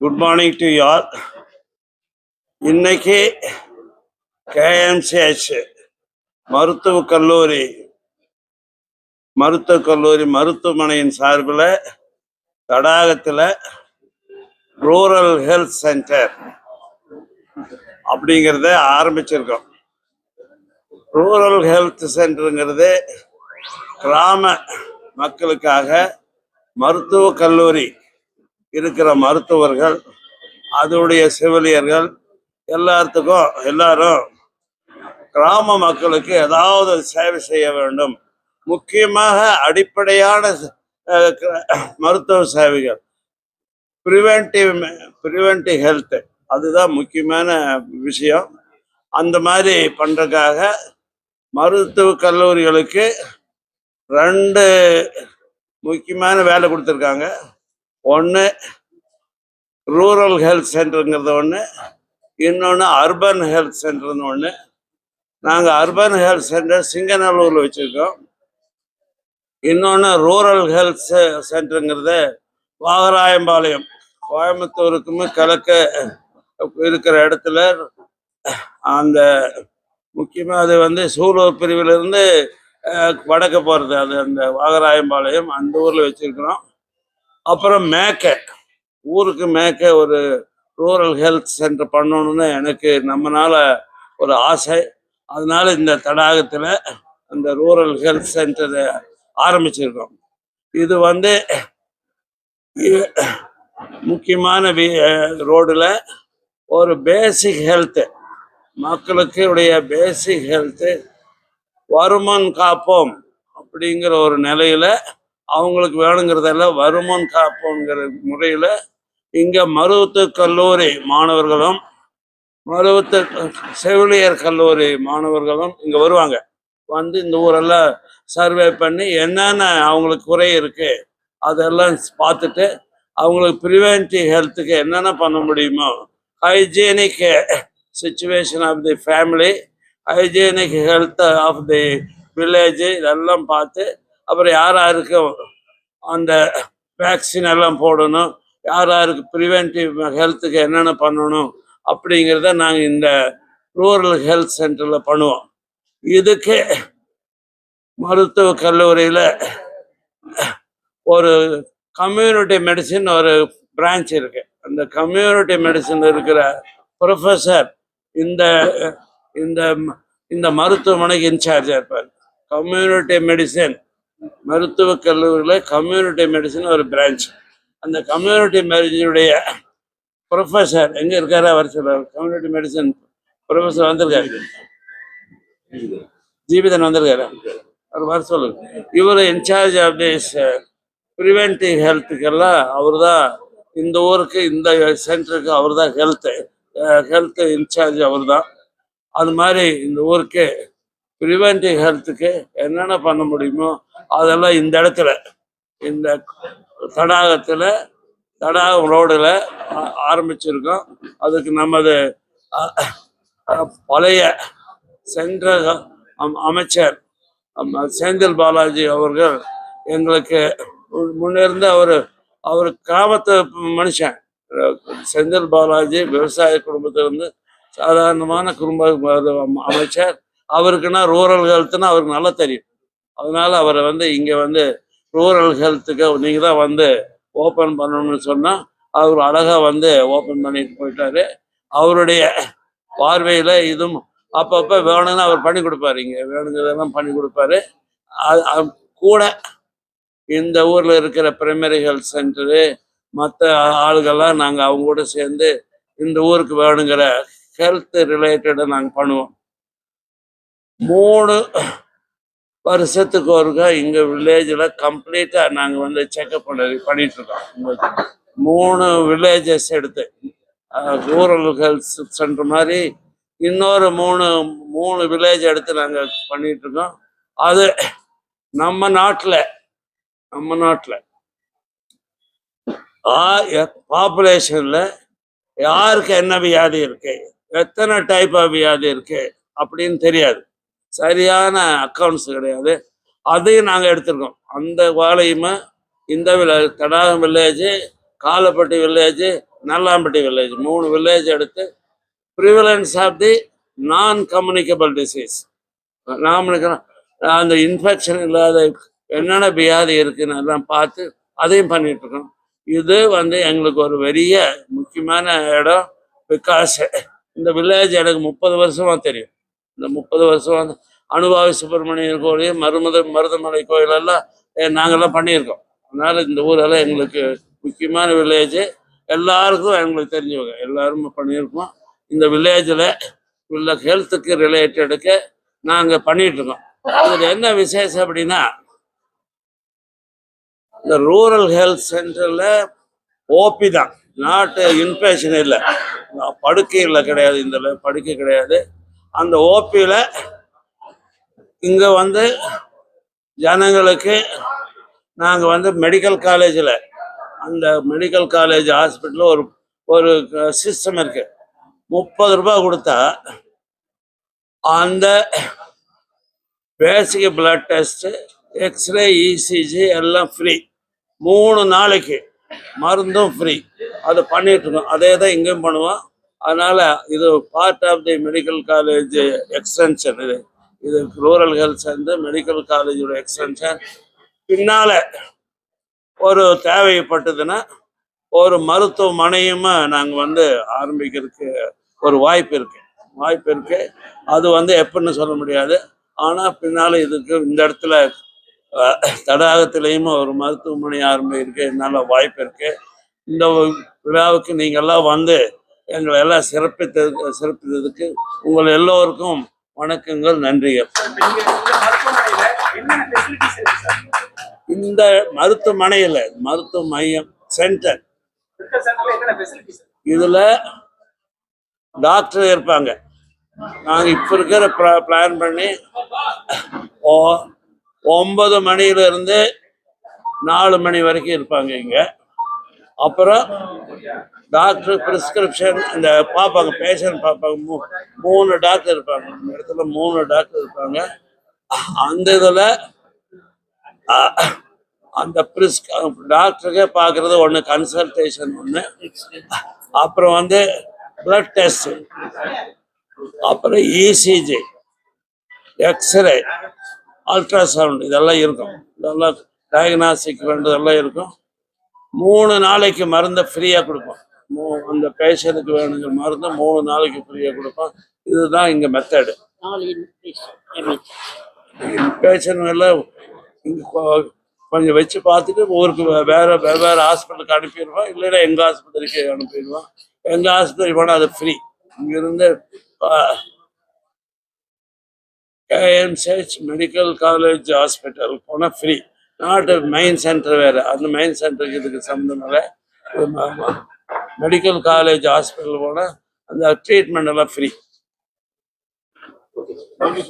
Good morning to யார் இன்னைக்கு KMCH மருத்துவ கல்லூரி மருத்துவ கல்லூரி மருத்துவமனையின் சார்பில் தடாகத்தில் ரூரல் ஹெல்த் சென்டர் அப்படிங்கிறத ஆரம்பிச்சிருக்கோம். ரூரல் ஹெல்த் சென்டருங்கிறது கிராம மக்களுக்காக மருத்துவக் கல்லூரி இருக்கிற மருத்துவர்கள் அதனுடைய செவிலியர்கள் எல்லாத்துக்கும் எல்லாரும் கிராம மக்களுக்கு ஏதாவது சேவை செய்ய வேண்டும். முக்கியமாக அடிப்படையான மருத்துவ சேவைகள். ப்ரிவென்டிவ் ப்ரிவென்டிவ் ஹெல்த் அதுதான் முக்கியமான விஷயம். அந்த மாதிரி பண்ணுறதுக்காக மருத்துவ கல்லூரிகளுக்கு ரெண்டு முக்கியமான வேலை கொடுத்துருக்காங்க. ஒன்று ரூரல் ஹெல்த் சென்டருங்கிறது ஒன்று இன்னொன்று அர்பன் ஹெல்த் சென்டர்னு ஒன்று நாங்கள் அர்பன் ஹெல்த் சென்டர் சிங்கநல்லூரில் வச்சுருக்கோம். இன்னொன்று ரூரல் ஹெல்த் சென்டருங்கிறத வாகராயம்பாளையம். கோயம்புத்தூருக்குமே கலக்க இருக்கிற இடத்துல அந்த முக்கியமாக அது வந்து சூலூர் பிரிவிலிருந்து வடக்க போகிறது அது அந்த வாகராயம்பாளையம் அந்த ஊரில் வச்சுருக்கிறோம். அப்புறம் மேக்க. ஊருக்கு மேக்க ஒரு ரூரல் ஹெல்த் சென்டர் பண்ணணும்னு எனக்கு நம்மனால ஒரு ஆசை. அதனால இந்த தடாகத்தில் அந்த ரூரல் ஹெல்த் சென்டரை ஆரம்பிச்சிருக்கோம். இது வந்து முக்கியமான வி ரோடில் ஒரு பேசிக் ஹெல்த்து மக்களுக்கு உடைய பேசிக் ஹெல்த்து வருமான் காப்போம் அப்படிங்கிற ஒரு நிலையில அவங்களுக்கு வேணுங்கிறதெல்லாம் வருமான் காப்போங்கிற முறையில் இங்கே மருத்துவ கல்லூரி மாணவர்களும் மருவத்து செவிலியர் கல்லூரி மாணவர்களும் இங்கே வருவாங்க. வந்து இந்த ஊரெல்லாம் சர்வே பண்ணி என்னென்ன அவங்களுக்கு குறை இருக்குது அதெல்லாம் பார்த்துட்டு அவங்களுக்கு ப்ரிவென்டிவ் ஹெல்த்துக்கு என்னென்ன பண்ண முடியுமோ hygienic situation of the family hygienic health of the village இதெல்லாம் பார்த்து அப்புறம் யார் யாருக்கு அந்த வேக்சின் எல்லாம் போடணும் யார் யாருக்கு ப்ரிவென்டிவ் ஹெல்த்துக்கு என்னென்ன பண்ணணும் அப்படிங்கிறத நாங்கள் இந்த ரூரல் ஹெல்த் சென்டரில் பண்ணுவோம். இதுக்கு மருத்துவ கல்லூரியில் ஒரு கம்யூனிட்டி மெடிசின் ஒரு பிரான்ச் இருக்கு. அந்த கம்யூனிட்டி மெடிசன் இருக்கிற ப்ரொஃபஸர் இந்த இந்த இந்த மருத்துவமனைக்கு இன்சார்ஜாக இருப்பார். கம்யூனிட்டி மெடிசன் மருத்துவக் கல்லூரியில் கம்யூனிட்டி மெடிசன் ஒரு பிரான்ச் அந்த கம்யூனிட்டி மெடிசனுடைய ப்ரொஃபஸர் எங்கே இருக்காரு? அவர் சொல்லுவார் கம்யூனிட்டி மெடிசன் ப்ரொஃபஸர் வந்திருக்காரு. ஜீவிதன் வந்திருக்காரு. அவர் வர சொல்லுங்க. இவர் இன்சார்ஜ் ஆஃப் திஸ் ப்ரிவென்டிவ் ஹெல்த்துக்கெல்லாம் அவர் தான் இந்த ஊருக்கு இந்த சென்டருக்கு அவர் தான் ஹெல்த்து ஹெல்த் uh, இன்சார்ஜ் அவர் தான் அது மாதிரி இந்த ஊருக்கு ப்ரிவென்டிவ் ஹெல்த்துக்கு என்னென்ன பண்ண முடியுமோ அதெல்லாம் இந்த இடத்துல இந்த தடாகத்தில் தடாகம் ரோடில் ஆரம்பிச்சிருக்கோம். அதுக்கு நமது பழைய சென்ற அம்- அமைச்சர் செந்தில் பாலாஜி அவர்கள் எங்களுக்கு முன்- முன்னிருந்து அவர் அவர் கிராமத்து மனுஷன். செந்தில் பாலாஜி விவசாய குடும்பத்திலிருந்து சாதாரணமான குடும்ப அமைச்சர். அவருக்குன்னா ரூரல் ஹெல்த்னா அவருக்கு நல்லா தெரியும். அதனால அவரை வந்து இங்கே வந்து ரூரல் ஹெல்த்துக்கு நீங்கள் தான் வந்து ஓப்பன் பண்ணணும்னு சொன்னால் அவர் அழகாக வந்து ஓப்பன் பண்ணிட்டு போயிட்டாரு. அவருடைய பார்வையில் இதுவும் அப்பப்போ வேணும்னு அவர் பண்ணி கொடுப்பாரு. இங்கே வேணுங்கிறதெல்லாம் பண்ணி கொடுப்பாரு. அது- கூட இந்த ஊரில் இருக்கிற பிரைமரி ஹெல்த் சென்டரு மற்ற ஆளுகள்லாம் நாங்கள் அவங்க கூட சேர்ந்து இந்த ஊருக்கு வேணுங்கிற ஹெல்த் ரிலேட்டடை நாங்கள் பண்ணுவோம். மூணு வருஷத்துக்கு ஒருக்கா எங்கள் வில்லேஜில் கம்ப்ளீட்டாக நாங்கள் வந்து செக்அப் பண்ணி பண்ணிட்டு இருக்கோம். மூணு வில்லேஜஸ் எடுத்து ரூரல் ஹெல்த் சென்டர் மாதிரி இன்னொரு மூணு மூணு வில்லேஜ் எடுத்து நாங்கள் பண்ணிட்டு இருக்கோம். அது நம்ம நாட்டில் நம்ம நாட்டில். பாப்புலேஷனில் யாருக்கு என்ன வியாதி இருக்கு? எத்தனை டைப் ஆஃப் வியாதி இருக்கு? அப்படின்னு தெரியாது. சரியான அக்கௌண்ட்ஸ் கிடையாது. அதையும் நாங்கள் எடுத்திருக்கோம். அந்த வேலையுமே இந்த village Thadagam village Kalappatti village Nallampatti village மூணு வில்லேஜ் எடுத்து prevalence of the non communicable disease நாமளுக்கு அந்த இன்ஃபெக்ஷன் இல்லாத என்னென்ன வியாதி இருக்குன்னு எல்லாம் பார்த்து அதையும் பண்ணிகிட்ருக்கோம் இது வந்து எங்களுக்கு ஒரு பெரிய முக்கியமான இடம் பிகாஸ் இந்த வில்லேஜ் எனக்கு முப்பது வருஷமாக தெரியும். இந்த முப்பது வருஷம் வந்து அனுபாவி சுப்பிரமணியர் கோயில் மருமத மருதமலை கோயில் எல்லாம் நாங்கெல்லாம் பண்ணியிருக்கோம். அதனால இந்த ஊரெல்லாம் எங்களுக்கு முக்கியமான வில்லேஜ் எல்லாருக்கும் எங்களுக்கு தெரிஞ்சவங்க எல்லாரும் பண்ணியிருக்கோம். இந்த வில்லேஜில் உள்ள ஹெல்த்துக்கு ரிலேட்டடுக்கு நாங்கள் பண்ணிட்டு இருக்கோம் அதில் என்ன விசேஷம் அப்படின்னா இந்த ரூரல் ஹெல்த் சென்டரில் ஓபி தான். நாட்டு இன்பேஷன் இல்லை. படுக்கையில் கிடையாது இந்த படுக்கை கிடையாது. அந்த ஓபியில் இங்கே வந்து ஜனங்களுக்கு நாங்கள் வந்து மெடிக்கல் காலேஜில் அந்த மெடிக்கல் காலேஜ் ஹாஸ்பிட்டலில் ஒரு ஒரு சிஸ்டம் இருக்கு. முப்பது ரூபாய் கொடுத்தா அந்த basic blood test X-ray ECG எல்லாம் ஃப்ரீ மூணு நாளைக்கு மருந்தும் ஃப்ரீ அதை பண்ணிகிட்ருக்கோம் அதே தான் இங்கேயும் பண்ணுவோம். அதனால் இது part of the medical college extension இது. இது ரூரல் ஹெல்த் சேர்ந்து மெடிக்கல் காலேஜோட எக்ஸ்டென்ஷன் பின்னால் ஒரு தேவைப்பட்டதுன்னா ஒரு மருத்துவமனையும் நாங்கள் வந்து ஆரம்பிக்கிறதுக்கு ஒரு வாய்ப்பு இருக்குது வாய்ப்பு இருக்குது அது வந்து எப்படின்னு சொல்ல முடியாது. ஆனால் பின்னால் இதுக்கு இந்த இடத்துல தடாகத்திலையும் ஒரு மருத்துவமனை ஆரம்பிக்கிறதுக்கு என்னால் வாய்ப்பு இருக்குது இந்த விழாவுக்கு நீங்கள் எல்லாம் வந்து எங்களை எல்லாம் சிறப்பித்தது சிறப்பித்ததுக்கு உங்கள் எல்லோருக்கும் வணக்கங்கள் நன்றிகள் இந்த மருத்துவமனையில் மருத்துவ மையம் சென்டர். இதில் டாக்டர் இருப்பாங்க. நாங்கள் இப்போ இருக்கிற பிளான் பண்ணி ஓ ஒன்பது மணியிலிருந்து நாலு மணி வரைக்கும் இருப்பாங்க இங்கே. அப்புறம் டாக்டர் ப்ரிஸ்கிரிப்ஷன் இந்த பார்ப்பாங்க பேஷண்ட் பார்ப்பாங்க மூ- மூணு டாக்டர் இருப்பாங்க. இந்த இடத்துல மூணு டாக்டர் இருப்பாங்க. அந்த இதில் அந்த ப்ரிஸ்க் டாக்டருக்கே பார்க்குறது ஒன்று கன்சல்டேஷன் ஒன்று அப்புறம் வந்து பிளட் டெஸ்ட் அப்புறம் இசிஜி எக்ஸ்ரே அல்ட்ராசவுண்ட் இதெல்லாம் இருக்கும். இதெல்லாம் டயக்னாஸ்டிக் இதெல்லாம் இருக்கும். மூணு நாளைக்கு மருந்தை ஃப்ரீயாக கொடுப்போம். மூ அந்த பேஷண்ட்டுக்கு வேணுங்கிற மருந்து மூணு நாளைக்கு ஃப்ரீயாக கொடுப்போம் இதுதான் இங்கே மெத்தடு. பேஷண்ட் எல்லாம் இங்கே கொஞ்சம் வச்சு பார்த்துட்டு ஊருக்கு வேற வெவ்வேறு ஹாஸ்பிட்டலுக்கு அனுப்பிடுவோம் இல்லைன்னா எங்கள் ஆஸ்பத்திரிக்கு அனுப்பிடுவோம் எங்கள் ஆஸ்பத்திரி போனால் அது ஃப்ரீ இங்கிருந்து கேஎம்சிஹெச் மெடிக்கல் காலேஜ் ஹாஸ்பிட்டல் போனால் ஃப்ரீ நாட்டு மெயின் சென்டர் வேறு. அந்த மெயின் சென்டருக்கு இதுக்கு சம்மந்தம் இல்லை. மெடிக்கல் காலேஜ் ஹாஸ்பிட்டல் போனால் அந்த ட்ரீட்மெண்ட் எல்லாம் ஃப்ரீ